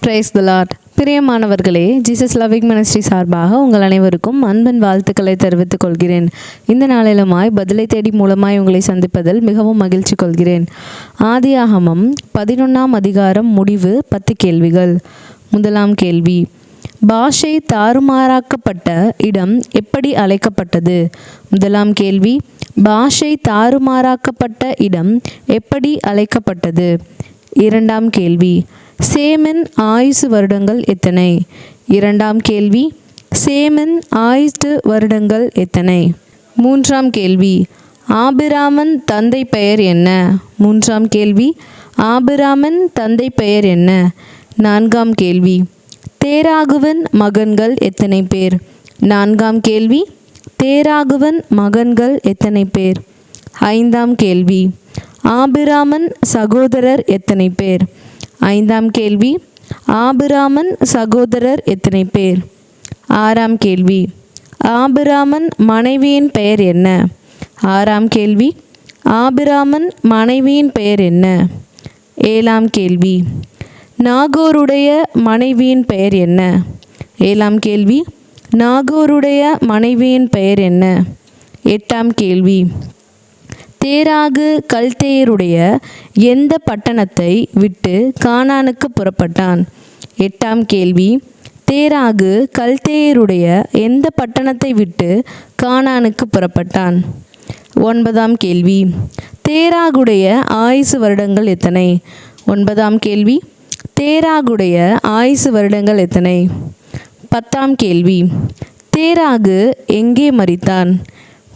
Price the lot பிரியமானவர்களே Jesus லவிக் ministry சார்பாக உங்கள் அனைவருக்கும் அன்பன் வாழ்த்துக்களை தெரிவித்துக் கொள்கிறேன். இந்த நாளிலுமாய் பதிலை தேடி மூலமாய் உங்களை சந்திப்பதில் மிகவும் மகிழ்ச்சி கொள்கிறேன். ஆதியாகமம் பதினொன்றாம் அதிகாரம் முடிவு பத்து கேள்விகள். முதலாம் கேள்வி பாஷை தாறுமாறாக்கப்பட்ட இடம் எப்படி அழைக்கப்பட்டது? முதலாம் கேள்வி பாஷை தாறுமாறாக்கப்பட்ட இடம் எப்படி அழைக்கப்பட்டது? இரண்டாம் கேள்வி சேமன் ஆயுசு வருடங்கள் எத்தனை? இரண்டாம் கேள்வி சேமன் ஆயுசு வருடங்கள் எத்தனை? மூன்றாம் கேள்வி ஆபிராமன் தந்தை பெயர் என்ன? மூன்றாம் கேள்வி ஆபிராமன் தந்தை பெயர் என்ன? நான்காம் கேள்வி தேராகுவன் மகன்கள் எத்தனை பேர்? நான்காம் கேள்வி தேராகுவன் மகன்கள் எத்தனை பேர்? ஐந்தாம் கேள்வி ஆபிராமன் சகோதரர் எத்தனை பேர்? ஐந்தாம் கேள்வி ஆபிராமன் சகோதரர் எத்தனை பேர்? ஆறாம் கேள்வி ஆபிராமன் மனைவியின் பெயர் என்ன? ஆறாம் கேள்வி ஆபிராமன் மனைவியின் பெயர் என்ன? ஏழாம் கேள்வி நாகோருடைய மனைவியின் பெயர் என்ன? ஏழாம் கேள்வி நாகோருடைய மனைவியின் பெயர் என்ன? எட்டாம் கேள்வி தேராகு கல்தேயருடைய எந்த பட்டணத்தை விட்டு கானானுக்கு புறப்பட்டான்? எட்டாம் கேள்வி. தேராகு கல்தேயருடைய எந்த பட்டணத்தை விட்டு கானானுக்கு புறப்பட்டான்? ஒன்பதாம் கேள்வி. தேராகுடைய ஆயுசு வருடங்கள் எத்தனை? ஒன்பதாம் கேள்வி. தேராகுடைய ஆயுசு வருடங்கள் எத்தனை? பத்தாம் கேள்வி. தேராகு எங்கே மறித்தான்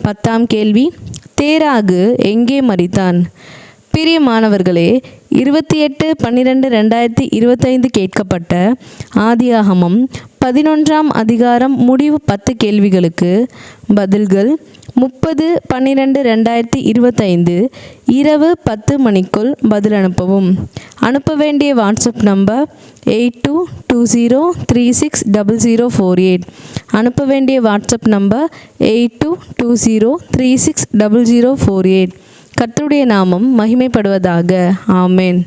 பத்தாம் கேள்வி. தேராகு எங்கே மறித்தான் பிரியமானவர்களே இருபத்தி எட்டு பன்னிரெண்டு ரெண்டாயிரத்தி இருபத்தைந்து கேட்கப்பட்ட ஆதியாகமம் பதினொன்றாம் அதிகாரம் முடிவு பத்து கேள்விகளுக்கு பதில்கள் முப்பது பன்னிரெண்டு ரெண்டாயிரத்தி இருபத்தைந்து இரவு பத்து மணிக்குள் பதில் அனுப்பவும். அனுப்ப வேண்டிய WhatsApp number eight two two zero three six double zero four eight. அனுப்ப வேண்டிய WhatsApp number eight two two zero three six double zero four eight கர்த்தருடைய நாமம் மகிமைப்படுவதாக ஆமேன்